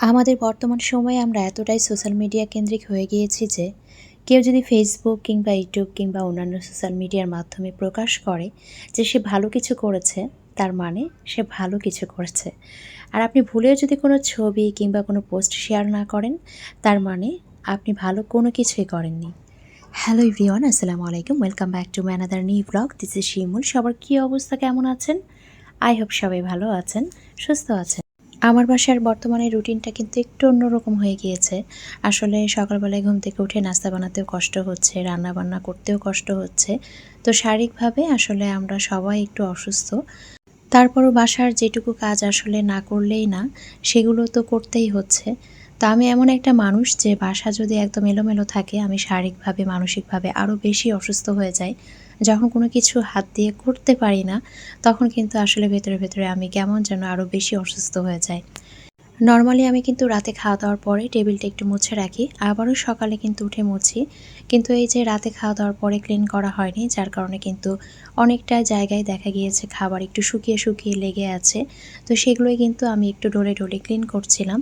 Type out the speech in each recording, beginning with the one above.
আমাদের বর্তমান সময়ে আমরা এতটাই সোশ্যাল মিডিয়া কেন্দ্রিক হয়ে গিয়েছি যে কেউ যদি ফেসবুক কিংবা ইউটিউব কিংবা অন্যান্য সোশ্যাল মিডিয়ার মাধ্যমে প্রকাশ করে যে সে ভালো কিছু করেছে, তার মানে সে ভালো কিছু করেছে। আর আপনি ভুলেও যদি কোনো ছবি কিংবা কোনো পোস্ট শেয়ার না করেন, তার মানে আপনি ভালো কোনো কিছুই করেননি। হ্যালো ইভরিওয়ান আসসালামু আলাইকুম welcome back to another new vlog this is Shimul সবার কী অবস্থা, কেমন আছেন? আই হোপ সবাই ভালো আছেন, সুস্থ আছেন। আমার বাসার বর্তমানে রুটিনটা কিন্তু একটু অন্যরকম হয়ে গিয়েছে। আসলে সকালবেলায় ঘুম থেকে উঠে নাস্তা বানাতেও কষ্ট হচ্ছে রান্না বান্না করতেও কষ্ট হচ্ছে। তো শারীরিকভাবে আসলে আমরা সবাই একটু অসুস্থ। তারপরও বাসার যেটুকু কাজ আসলে না করলেই না, সেগুলো তো করতেই হচ্ছে। তো আমি এমন একটা মানুষ যে বাসা যদি একদম এলোমেলো থাকে, আমি শারীরিকভাবে, মানসিকভাবে আরও বেশি অসুস্থ হয়ে যাই। যখন কোনো কিছু হাত দিয়ে করতে পারি না, তখন কিন্তু আসলে ভেতরে ভেতরে আমি কেমন যেন আরও বেশি অসুস্থ হয়ে যাই। নর্মালি আমি কিন্তু রাতে খাওয়া দাওয়ার পরে টেবিলটা একটু মুছে রাখি, আবারও সকালে কিন্তু উঠে মুছি। কিন্তু এই যে রাতে খাওয়া দাওয়ার পরে ক্লিন করা হয়নি, যার কারণে কিন্তু অনেকটা জায়গায় দেখা গিয়েছে খাবার একটু শুকিয়ে শুকিয়ে লেগে আছে। তো সেগুলোই কিন্তু আমি একটু ডলে ডলে ক্লিন করছিলাম।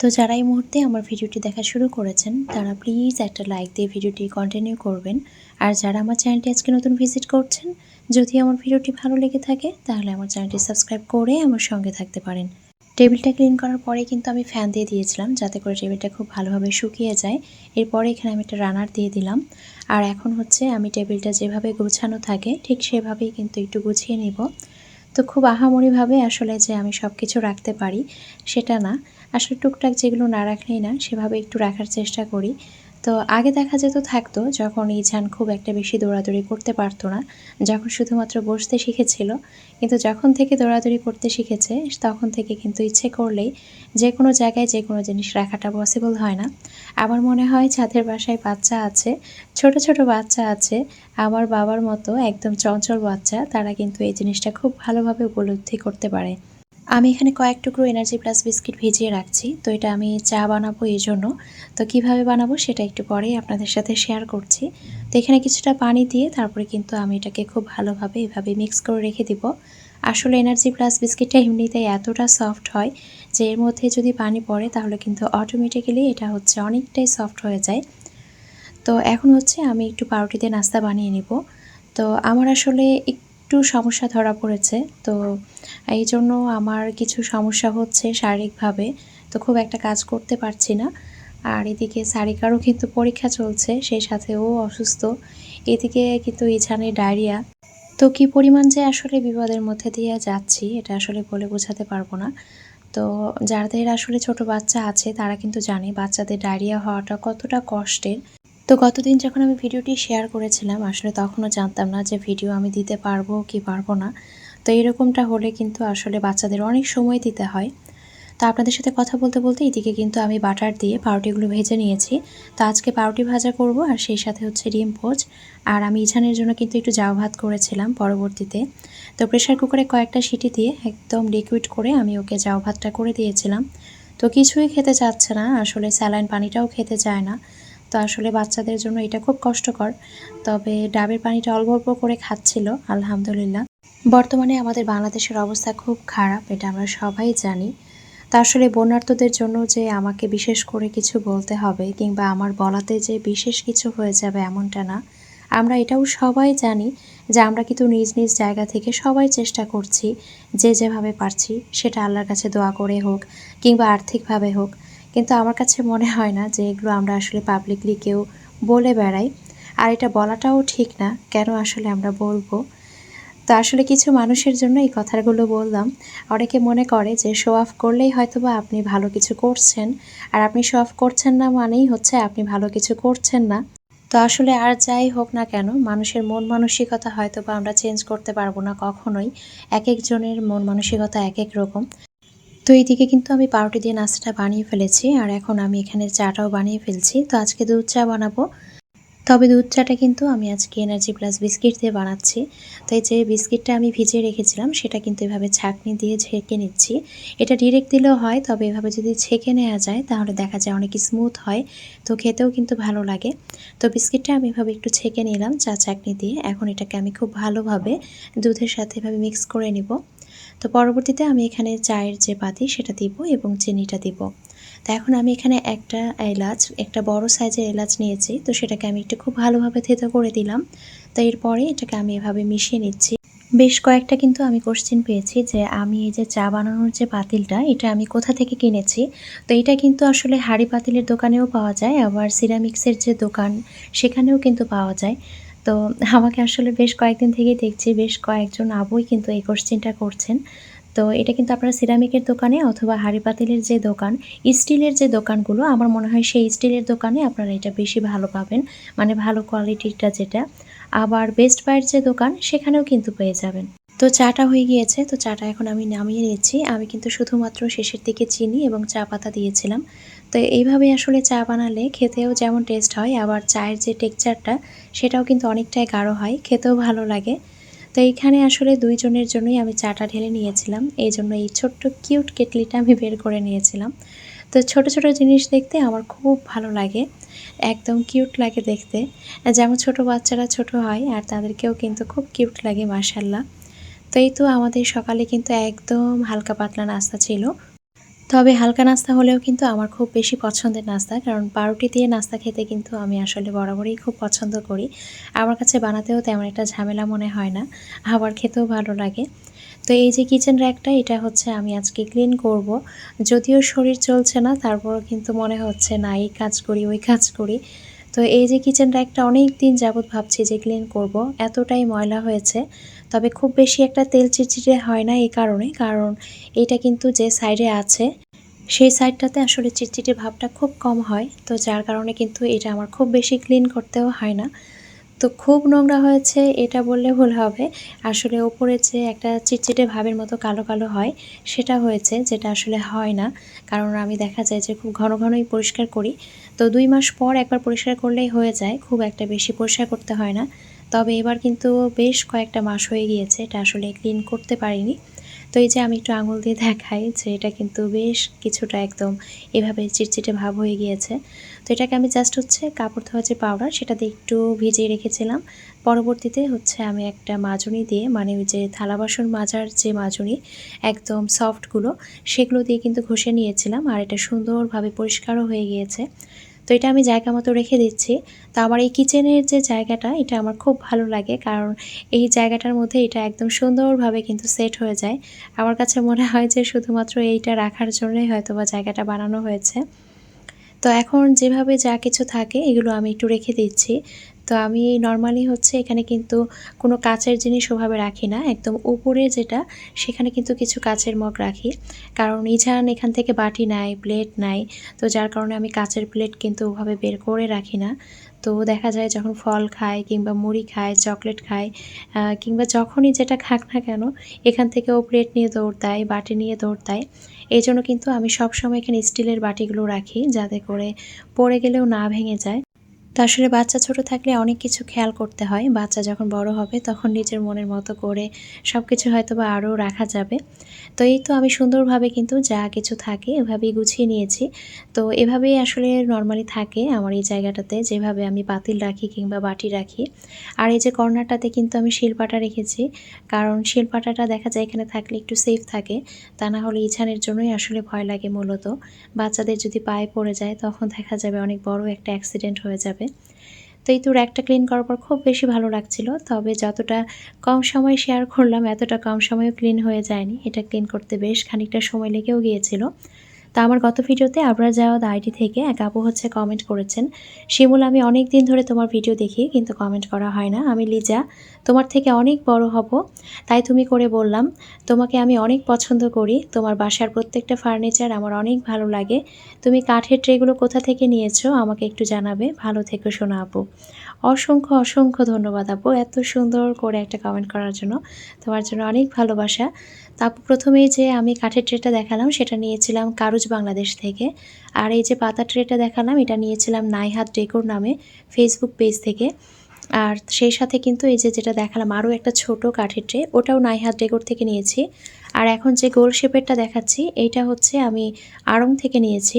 তো যারা এই মুহূর্তে আমার ভিডিওটি দেখা শুরু করেছেন, তারা প্লিজ একটা লাইক দিয়ে ভিডিওটি কন্টিনিউ করবেন। আর যারা আমার চ্যানেলটি আজকে নতুন ভিজিট করছেন, যদি আমার ভিডিওটি ভালো লেগে থাকে, তাহলে আমার চ্যানেলটি সাবস্ক্রাইব করে আমার সঙ্গে থাকতে পারেন। টেবিলটা ক্লিন করার পরে কিন্তু আমি ফ্যান দিয়ে দিয়েছিলাম, যাতে করে টেবিলটা খুব ভালোভাবে শুকিয়ে যায়। এরপরে এখানে আমি একটা রানার দিয়ে দিলাম। আর এখন হচ্ছে আমি টেবিলটা যেভাবে গোছানো থাকে, ঠিক সেভাবেই কিন্তু একটু গুছিয়ে নিব। তো খুব আহামরিভাবে আসলে যে আমি সব কিছু রাখতে পারি, সেটা না। আসলে টুকটাক যেগুলো না রাখলেই না, সেভাবে একটু রাখার চেষ্টা করি। তো আগে দেখা যেত থাকতো যখন ইঝান খুব একটা বেশি দৌড়াদৌড়ি করতে পারতো না, যখন শুধুমাত্র বসতে শিখেছিল। কিন্তু যখন থেকে দৌড়াদৌড়ি করতে শিখেছে, তখন থেকে কিন্তু ইচ্ছে করলেই যে কোনো জায়গায় যে কোনো জিনিস রাখাটা পসিবল হয় না। আমার মনে হয় ছাদের বাসায় বাচ্চা আছে, ছোট ছোট বাচ্চা আছে, আমার বাবার মতো একদম চঞ্চল বাচ্চা, তারা কিন্তু এই জিনিসটা খুব ভালোভাবে উপলব্ধি করতে পারে। আমি এখানে কয়েক টুকরো এনার্জি প্লাস বিস্কিট ভিজিয়ে রাখছি, তো এটা আমি চা বানাবো এই জন্য তো কীভাবে বানাবো সেটা একটু পরেই আপনাদের সাথে শেয়ার করছি। তো এখানে কিছুটা পানি দিয়ে তারপরে কিন্তু আমি এটাকে খুব ভালোভাবে এভাবে মিক্স করে রেখে দিব। আসলে এনার্জি প্লাস বিস্কিটটা এমনিতেই এতটা সফট হয় যে এর মধ্যে যদি পানি পড়ে তাহলে কিন্তু অটোমেটিক্যালি এটা হচ্ছে অনেকটাই সফট হয়ে যায়। তো এখন হচ্ছে আমি একটু পাউরুটিতে নাস্তা বানিয়ে নিব। তো আমার আসলে একটু সমস্যা ধরা পড়েছে। তো এই জন্য আমার কিছু সমস্যা হচ্ছে শারীরিকভাবে। তো খুব একটা কাজ করতে পারছি না। আর এদিকে সারিকারও কিন্তু পরীক্ষা চলছে, সেই সাথে ও অসুস্থ। এদিকে কিন্তু ইছানের ডায়রিয়া। তো কি পরিমাণ যে আসলে বিপদের মধ্যে দিয়ে যাচ্ছি, এটা আসলে বলে বোঝাতে পারব না। তো যাদের আসলে ছোট বাচ্চা আছে, তারা কিন্তু জানে বাচ্চাদের ডায়রিয়া হওয়াটা কতটা কষ্টের। তো গতদিন যখন আমি ভিডিওটি শেয়ার করেছিলাম, আসলে তখনও জানতাম না যে ভিডিও আমি দিতে পারব কি পারব না। তো এরকমটা হলে কিন্তু আসলে বাচ্চাদের অনেক সময় দিতে হয়। তো আপনাদের সাথে কথা বলতে বলতে এদিকে কিন্তু আমি বাটার দিয়ে পাউরুটিগুলো ভেজে নিয়েছি। তো আজকে পাউরুটি ভাজা করব আর সেই সাথে হচ্ছে ডিম ভোজ আর আমি ইছানের জন্য কিন্তু একটু জাউ ভাত করেছিলাম পরবর্তীতে। তো প্রেশার কুকারে কয়েকটা সিটি দিয়ে একদম লিকুইড করে আমি ওকে জাউ ভাতটা করে দিয়েছিলাম। তো কিছুই খেতে চাচ্ছে না, আসলে স্যালাইন পানিটাও খেতে চায় না। তো আসলে বাচ্চাদের জন্য এটা খুব কষ্টকর। তবে ডাবের পানিটা অল্প অল্প করে খাচ্ছিল, আলহামদুলিল্লাহ। বর্তমানে আমাদের বাংলাদেশের অবস্থা খুব খারাপ, এটা আমরা সবাই জানি। তা আসলে বন্যার্থদের জন্য যে আমাকে বিশেষ করে কিছু বলতে হবে কিংবা আমার বলাতে যে বিশেষ কিছু হয়ে যাবে এমনটা না, আমরা এটাও সবাই জানি যে আমরা কিন্তু নিজ নিজ জায়গা থেকে সবাই চেষ্টা করছি, যে যেভাবে পারছি, সেটা আল্লাহর কাছে দোয়া করে হোক কিংবা আর্থিকভাবে হোক। কিন্তু আমার কাছে মনে হয় না যে এগুলো আমরা আসলে পাবলিকলি কেউ বলে বেড়াই। আর এটা বলাটাও ঠিক না, কেন আসলে আমরা বলব? তো আসলে কিছু মানুষের জন্য এই কথাগুলো বললাম। অনেকে মনে করে যে শো অফ করলেই হয়তো বা আপনি ভালো কিছু করছেন। আর আপনি শো অফ করছেন না মানেই হচ্ছে আপনি ভালো কিছু করছেন না। তো আসলে আর যাই হোক না কেন, মানুষের মন মানসিকতা হয়তো বা আমরা চেঞ্জ করতে পারব না কখনোই। এক একজনের মন মানসিকতা এক এক রকম। তো এইদিকে কিন্তু আমি পাউরুটি দিয়ে নাস্তাটা বানিয়ে ফেলেছি, আর এখন আমি এখানে চাটাও বানিয়ে ফেলছি। তো আজকে দুধ চা বানাবো। তবে দুধ চাটা কিন্তু আমি আজকে এনার্জি প্লাস বিস্কিট দিয়ে বানাচ্ছি। তাই যে বিস্কিটটা আমি ভিজিয়ে রেখেছিলাম, সেটা কিন্তু এভাবে ছাঁকনি দিয়ে ছেঁকে নিচ্ছি। এটা ডিরেক্ট দিলেও হয়, তবে এভাবে যদি ছেঁকে নেওয়া যায়, তাহলে দেখা যায় অনেক স্মুথ হয়। তো খেতেও কিন্তু ভালো লাগে। তো বিস্কিটটা আমি এভাবে একটু ছেঁকে নিলাম চা চাকনি দিয়ে। এখন এটাকে আমি খুব ভালোভাবে দুধের সাথে এভাবে মিক্স করে নিব। তো পরবর্তীতে আমি এখানে চায়ের যে পাতি সেটা দিব এবং চিনিটা দিব। তো এখন আমি এখানে একটা এলাচ, একটা বড় সাইজের এলাচ নিয়েছি, তো সেটাকে আমি একটু খুব ভালোভাবে থেতো করে দিলাম। তো এরপরে এটাকে আমি এভাবে মিশিয়ে নিচ্ছি। বেশ কয়েকটা কিন্তু আমি কোশ্চেন পেয়েছি যে আমি এই যে চা বানানোর যে পাতিলটা এটা আমি কোথা থেকে কিনেছি? তো এটা কিন্তু আসলে হাঁড়ি পাতিলের দোকানেও পাওয়া যায়, আবার সিরামিক্সের যে দোকান, সেখানেও কিন্তু পাওয়া যায়। তো আমাকে আসলে বেশ কয়েকদিন থেকেই দেখছি, বেশ কয়েকজন আবুই কিন্তু এই কোশ্চেনটা করছেন। তো এটা কিন্তু আপনারা সিরামিকের দোকানে অথবা হাঁড়ি পাতিলের যে দোকান, স্টিলের যে দোকানগুলো, আমার মনে হয় সেই স্টিলের দোকানে আপনারা এটা বেশি ভালো পাবেন মানে ভালো কোয়ালিটিটা যেটা। আবার বেস্ট বাইয়ের যে দোকান, সেখানেও কিন্তু পেয়ে যাবেন। তো চাটা হয়ে গিয়েছে, তো চাটা এখন আমি নামিয়ে নিয়েছি আমি কিন্তু শুধুমাত্র শেষের দিকে চিনি এবং চা পাতা দিয়েছিলাম। তো এইভাবে আসলে চা বানালে খেতেও যেমন টেস্ট হয়, আবার চায়ের যে টেক্সচারটা সেটাও কিন্তু অনেকটাই গাঢ় হয়, খেতেও ভালো লাগে। তো এইখানে আসলে দুইজনের জন্যই আমি চাটা ঢেলে নিয়েছিলাম, এই জন্য এই ছোট্ট কিউট কেটলিটা আমি বের করে নিয়েছিলাম। তো ছোট ছোট জিনিস দেখতে আমার খুব ভালো লাগে, একদম কিউট লাগে দেখতে। যেমন ছোট বাচ্চারা ছোট হয় আর তাদেরকেও কিন্তু খুব কিউট লাগে মার্শাল্লাহ তো এই তো আমাদের সকালে কিন্তু একদম হালকা পাতলা নাস্তা ছিল। তবে হালকা নাস্তা হলেও কিন্তু আমার খুব বেশি পছন্দের নাস্তা, কারণ পাউরুটি দিয়ে নাস্তা খেতে কিন্তু আমি আসলে বরাবরই খুব পছন্দ করি। আমার কাছে বানাতেও তেমন একটা ঝামেলা মনে হয় না, আবার খেতেও ভালো লাগে। তো এই যে কিচেন র্যাকটা এটা হচ্ছে আমি আজকে ক্লিন করব। যদিও শরীর চলছে না, তারপরও কিন্তু মনে হচ্ছে না, এই কাজ করি, ওই কাজ করি। তো এই যে কিচেন র্যাকটা অনেক দিন যাবৎ ভাবছি যে ক্লিন করব, এতটাই ময়লা হয়েছে। তবে খুব বেশি একটা তেল চিটচিটে হয় না এই কারণে কারণ এটা কিন্তু যে সাইডে আছে, সেই সাইডটাতে আসলে চিটচিটে ভাবটা খুব কম হয়। তো যার কারণে কিন্তু এটা আমার খুব বেশি ক্লিন করতেও হয় না। তো খুব নোংরা হয়েছে, এটা বললে ভুল হবে। আসলে ওপরে যে একটা চিটচিটে ভাবের মতো কালো কালো হয়, সেটা হয়েছে, যেটা আসলে হয় না। কারণ আমি দেখা যায় যে খুব ঘন ঘনই পরিষ্কার করি। তো দুই মাস পর একবার পরিষ্কার করলেই হয়ে যায়, খুব একটা বেশি পরিষ্কার করতে হয় না। তবে এবার কিন্তু বেশ কয়েকটা মাস হয়ে গিয়েছে, এটা আসলে ক্লিন করতে পারিনি। তো এই যে আমি একটু আঙুল দিয়ে দেখাই যে এটা কিন্তু বেশ কিছুটা একদম এভাবে চিটচিটে ভাব হয়ে গিয়েছে। তো এটাকে আমি জাস্ট হচ্ছে কাপড় ধোয়া যে পাউডার সেটা দিয়ে একটু ভিজিয়ে রেখেছিলাম। পরবর্তীতে হচ্ছে আমি একটা মাজুনি দিয়ে মানে ওই যে থালা বাসন মাজার যে মাজুনি, একদম সফটগুলো সেগুলো দিয়ে কিন্তু ঘষে নিয়েছিলাম। আর এটা সুন্দরভাবে পরিষ্কারও হয়ে গিয়েছে। তো এটা আমি জায়গা মতো রেখে দিচ্ছি। তো আমার এই কিচেনের যে জায়গাটা, এটা আমার খুব ভালো লাগে কারণ এই জায়গাটার মধ্যে এটা একদম সুন্দরভাবে কিন্তু সেট হয়ে যায়। আমার কাছে মনে হয় যে শুধুমাত্র এইটা রাখার জন্যই হয়তো বা জায়গাটা বানানো হয়েছে। তো এখন যেভাবে যা কিছু থাকে, এগুলো আমি একটু রেখে দিচ্ছি। তো আমি নর্মালি হচ্ছে এখানে কিন্তু কোনো কাচের জিনিস ওভাবে রাখি না। একদম উপরে যেটা, সেখানে কিন্তু কিছু কাচের মগ রাখি। কারণ ইঝান এখান থেকে বাটি নাই প্লেট নাই, তো যার কারণে আমি কাচের প্লেট কিন্তু ওভাবে বের করে রাখি না। তো দেখা যায় যখন ফল খায় কিংবা মুড়ি খায় চকলেট খায় কিংবা যখনই যেটা খাক না কেন, এখান থেকে ও প্লেট নিয়ে দৌড় দেয়, বাটি নিয়ে দৌড় দেয়। এই জন্য কিন্তু আমি সবসময় এখানে স্টিলের বাটিগুলো রাখি, যাতে করে পড়ে গেলেও না ভেঙে যায়। তো আসলে বাচ্চা ছোট থাকলে অনেক কিছু খেয়াল করতে হয়। বাচ্চা যখন বড় হবে তখন নিজের মনের মতো করে সব কিছু হয়তো বা আরও রাখা যাবে। তো এই তো আমি সুন্দরভাবে কিন্তু যা কিছু থাকে এভাবেই গুছিয়ে নিয়েছি। তো এভাবেই আসলে নর্মালি থাকে আমার এই জায়গাটাতে, যেভাবে আমি পাতিল রাখি কিংবা বাটি রাখি। আর এই যে কর্নারটাতে কিন্তু আমি শিলপাটা রেখেছি, কারণ শিলপাটাটা দেখা যায় এখানে থাকলে একটু সেফ থাকে। তা না হলে ইছানের জন্যই আসলে ভয় লাগে মূলত। বাচ্চাদের যদি পায়ে পড়ে যায় তখন দেখা যাবে অনেক বড় একটা অ্যাক্সিডেন্ট হয়ে যাবে। তো এই তো র্যাকটা ক্লিন করার পর খুব বেশি ভালো লাগছিল, তবে যতটা কম সময় শেয়ার করলাম, এতটা কম সময়ও ক্লিন হয়ে যায়নি। এটা ক্লিন করতে বেশ খানিকটা সময় লেগেও গিয়েছিল। তা আমার গত ভিডিওতে আবরা যাওয়াদ আইডি থেকে এক আপু হচ্ছে কমেন্ট করেছেন, শিমুল, আমি অনেক দিন ধরে তোমার ভিডিও দেখি, কিন্তু কমেন্ট করা হয় না। আমি লিজা, তোমার থেকে অনেক বড় হব, তাই তুমি করে বললাম, তোমাকে আমি অনেক পছন্দ করি, তোমার বাসার প্রত্যেকটা ফার্নিচার আমার অনেক ভালো লাগে। তুমি কাঠের ট্রেগুলো কোথা থেকে নিয়েছো, আমাকে একটু জানাবে। ভালো থেকো শোনা আপু। অসংখ্য অসংখ্য ধন্যবাদ আপু। এত সুন্দর করে একটা কমেন্ট করার জন্য। তোমার জন্য অনেক ভালোবাসা। তারপর প্রথমেই যে আমি কাঠের ট্রেটা দেখালাম, সেটা নিয়েছিলাম কারুজ বাংলাদেশ থেকে। আর এই যে পাতা ট্রেটা দেখালাম, এটা নিয়েছিলাম নাইহাত ডেকোর নামে ফেসবুক পেজ থেকে। আর সেই সাথে কিন্তু এই যে যেটা দেখালাম, আরও একটা ছোট কাঠের ট্রে, ওটাও নাইহাত ডেকোর থেকে নিয়েছি। আর এখন যে গোল শেপেরটা দেখাচ্ছি, এইটা হচ্ছে আমি আড়ং থেকে নিয়েছি।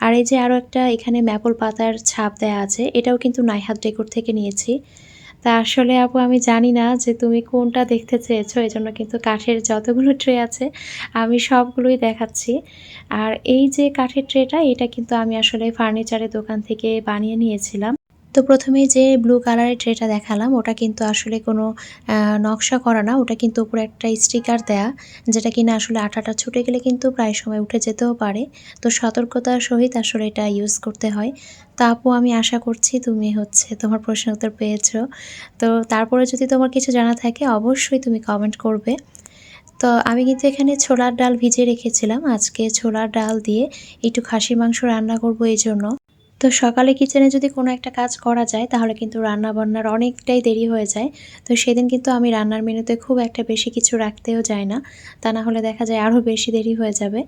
আর এই যে আরও একটা এখানে ম্যাপল পাতার ছাপ দেয়া আছে, এটাও কিন্তু নাইহাত ডেকোর থেকে নিয়েছি। তা আসলে আপু, আমি জানি না যে তুমি কোনটা দেখতে চেয়েছো জন্য কিন্তু কাঠের যতগুলো ট্রে আছে, আমি সবগুলোই দেখাচ্ছি। আর এই যে কাঠের ট্রেটা, এটা কিন্তু আমি আসলে ফার্নিচারের দোকান থেকে বানিয়ে নিয়েছিলাম। তো প্রথমেই যে ব্লু কালারের ট্রেটা দেখালাম, ওটা কিন্তু আসলে কোনো নকশা করা না, ওটা কিন্তু উপরে একটা স্টিকার দেয়া, যেটা কিনা আসলে আঠাটা ছুটে গেলে কিন্তু প্রায় সময় উঠে যেতেও পারে। তো সতর্কতার সহিত আসলে এটা ইউজ করতে হয়। তা আপু, আমি আশা করছি তুমি হচ্ছে তোমার প্রশ্ন উত্তর পেয়েছ। তো তারপরে যদি তোমার কিছু জানা থাকে, অবশ্যই তুমি কমেন্ট করবে। তো আমি কিন্তু এখানে ছোলার ডাল ভিজিয়ে রেখেছিলাম। আজকে ছোলার ডাল দিয়ে একটু খাসির মাংস রান্না করব এই জন্য। তো সকালে কিচেনে যদি কোনো একটা কাজ করা যায়, তাহলে কিন্তু রান্না বান্নার অনেকটাই দেরি হয়ে যায়। তো সেদিন কিন্তু আমি রান্নার মেনুতে খুব একটা বেশি কিছু রাখতেও যাই না। তা না হলে দেখা যায় আরও বেশি দেরি হয়ে যাবে।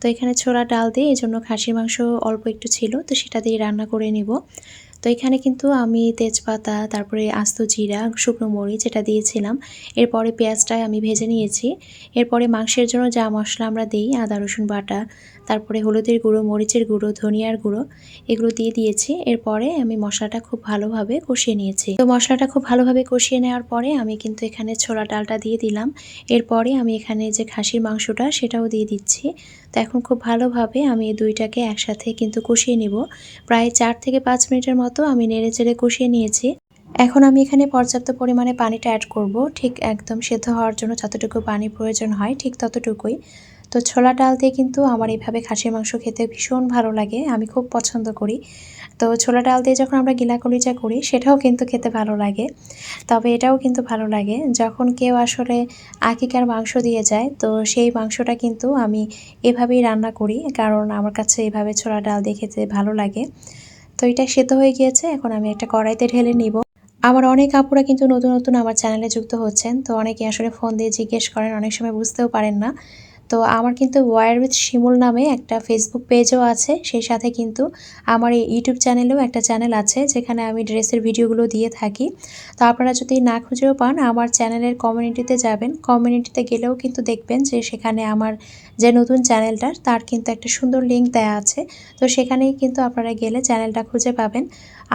তো এখানে ছোলা ডাল দিয়ে এই জন্য খাসির মাংস অল্প একটু ছিল, তো সেটা দিয়ে রান্না করে নিব। তো এখানে কিন্তু আমি তেজপাতা, তারপরে আস্ত জিরা, শুকনো মরিচ এটা দিয়েছিলাম। এরপরে পেঁয়াজটা আমি ভেজে নিয়েছি। এরপরে মাংসের জন্য যা মশলা আমরা দিই, আদা, রসুন বাটা তারপরে হলুদের গুঁড়ো, মরিচের গুঁড়ো, ধনিয়ার গুঁড়ো এগুলো দিয়ে দিয়েছি। এরপরে আমি মশলাটা খুব ভালোভাবে কষিয়ে নিয়েছি। তো মশলাটা খুব ভালোভাবে কষিয়ে নেওয়ার পরে আমি কিন্তু এখানে ছোলা ডালটা দিয়ে দিলাম। এরপরে আমি এখানে যে খাসির মাংসটা সেটাও দিয়ে দিচ্ছি। তো এখন খুব ভালোভাবে আমি এই দুইটাকে একসাথে কিন্তু কষিয়ে নিব। প্রায় চার থেকে পাঁচ মিনিটের মতো আমি নেড়ে চেড়ে কষিয়ে নিয়েছি। এখন আমি এখানে পর্যাপ্ত পরিমাণে পানিটা অ্যাড করব। ঠিক একদম সেদ্ধ হওয়ার জন্য যতটুকু পানি প্রয়োজন হয় ঠিক ততটুকুই। তো ছোলা ডাল দিয়ে কিন্তু আমার এইভাবে খাসির মাংস খেতে ভীষণ ভালো লাগে, আমি খুব পছন্দ করি। তো ছোলা ডাল দিয়ে যখন আমরা গিলা কলিজা করি, সেটাও কিন্তু খেতে ভালো লাগে। তবে এটাও কিন্তু ভালো লাগে, যখন কেউ আসলে আকিকার মাংস দিয়ে যায়, তো সেই মাংসটা কিন্তু আমি এভাবেই রান্না করি, কারণ আমার কাছে এভাবে ছোলা ডাল দিয়ে খেতে ভালো লাগে। তো এটা সেদ্ধ হয়ে গিয়েছে, এখন আমি একটা কড়াইতে ঢেলে নিব। আমার অনেক আপুরা কিন্তু নতুন নতুন আমার চ্যানেলে যুক্ত হচ্ছেন, তো অনেকে আসলে ফোন দিয়ে জিজ্ঞেস করেন, অনেক সময় বুঝতেও পারেন না। তো আমার কিন্তু ওয়ার উইথ শিমুল নামে একটা ফেসবুক পেজও আছে, সেই সাথে কিন্তু আমার এই ইউটিউব চ্যানেলেও একটা চ্যানেল আছে, যেখানে আমি ড্রেসের ভিডিওগুলো দিয়ে থাকি। তো আপনারা যদি না খুঁজেও পান, আমার চ্যানেলের কমিউনিটিতে যাবেন। কমিউনিটিতে গেলেও কিন্তু দেখবেন যে সেখানে আমার যে নতুন চ্যানেলটার তার কিন্তু একটা সুন্দর লিঙ্ক দেওয়া আছে। তো সেখানেই কিন্তু আপনারা গেলে চ্যানেলটা খুঁজে পাবেন।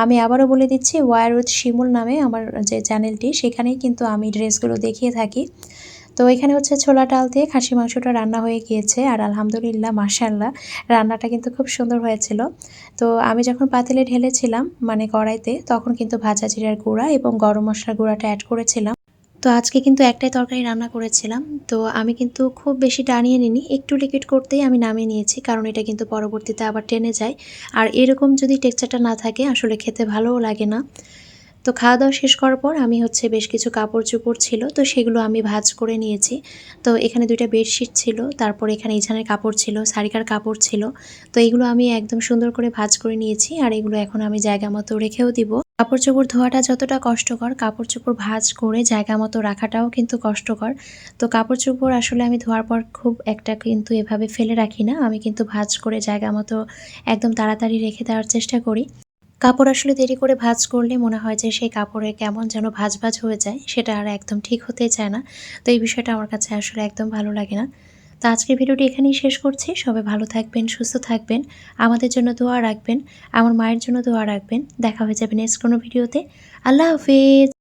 আমি আবারও বলে দিচ্ছি ওয়ার উইথ শিমুল নামে আমার যে চ্যানেলটি সেখানেই কিন্তু আমি ড্রেসগুলো দেখিয়ে থাকি। তো এখানে হচ্ছে ছোলা ডাল দিয়ে খাসি মাংসটা রান্না হয়ে গিয়েছে আর আলহামদুলিল্লাহ মাশাল্লাহ রান্নাটা কিন্তু খুব সুন্দর হয়েছিল। তো আমি যখন পাতিলে ঢেলেছিলাম মানে কড়াইতে, তখন কিন্তু ভাজা জিরার গুঁড়া এবং গরম মশলার গুঁড়াটা অ্যাড করেছিলাম। তো আজকে কিন্তু একটাই তরকারি রান্না করেছিলাম। তো আমি কিন্তু খুব বেশি টানিয়ে নিনি একটু লিকুইড করতেই আমি নামিয়ে নিয়েছি, কারণ এটা কিন্তু পরবর্তীতে আবার টেনে যায়। আর এরকম যদি টেক্সচারটা না থাকে, আসলে খেতে ভালোও লাগে না। তো খাওয়া দাওয়া শেষ করার পর আমি হচ্ছে বেশ কিছু কাপড় চোপড় ছিল, তো সেগুলো আমি ভাজ করে নিয়েছি। তো এখানে দুইটা বেডশিট ছিল, তারপর এখানে ইছানের কাপড় ছিল, সারিকার কাপড় ছিল। তো এগুলো আমি একদম সুন্দর করে ভাজ করে নিয়েছি আর এগুলো এখন আমি জায়গা মতো রেখেও দিব। কাপড় চোপড় ধোয়াটা যতটা কষ্টকর কাপড় চোপড় ভাজ করে জায়গা মতো রাখাটাও কিন্তু কষ্টকর। তো কাপড় চোপড় আসলে আমি ধোয়ার পর খুব একটা কিন্তু এভাবে ফেলে রাখি না, আমি কিন্তু ভাজ করে জায়গা মতো একদম তাড়াতাড়ি রেখে দেওয়ার চেষ্টা করি। কাপড় আসলে দেরি করে ভাজ করলে মনে হয় যে সেই কাপড়ে কেমন যেন ভাজ ভাজ হয়ে যায়, সেটা আর একদম ঠিক হতে চায় না। তো এই বিষয়টা আমার কাছে আসলে একদম ভালো লাগে না। তো আজকের ভিডিওটি এখানেই শেষ করছি। সবাই ভালো থাকবেন, সুস্থ থাকবেন, আমাদের জন্য দোয়া রাখবেন, আমার মায়ের জন্য দোয়া রাখবেন। দেখা হয়ে যাবে নেক্সট কোনো ভিডিওতে। আল্লাহ হাফিজ!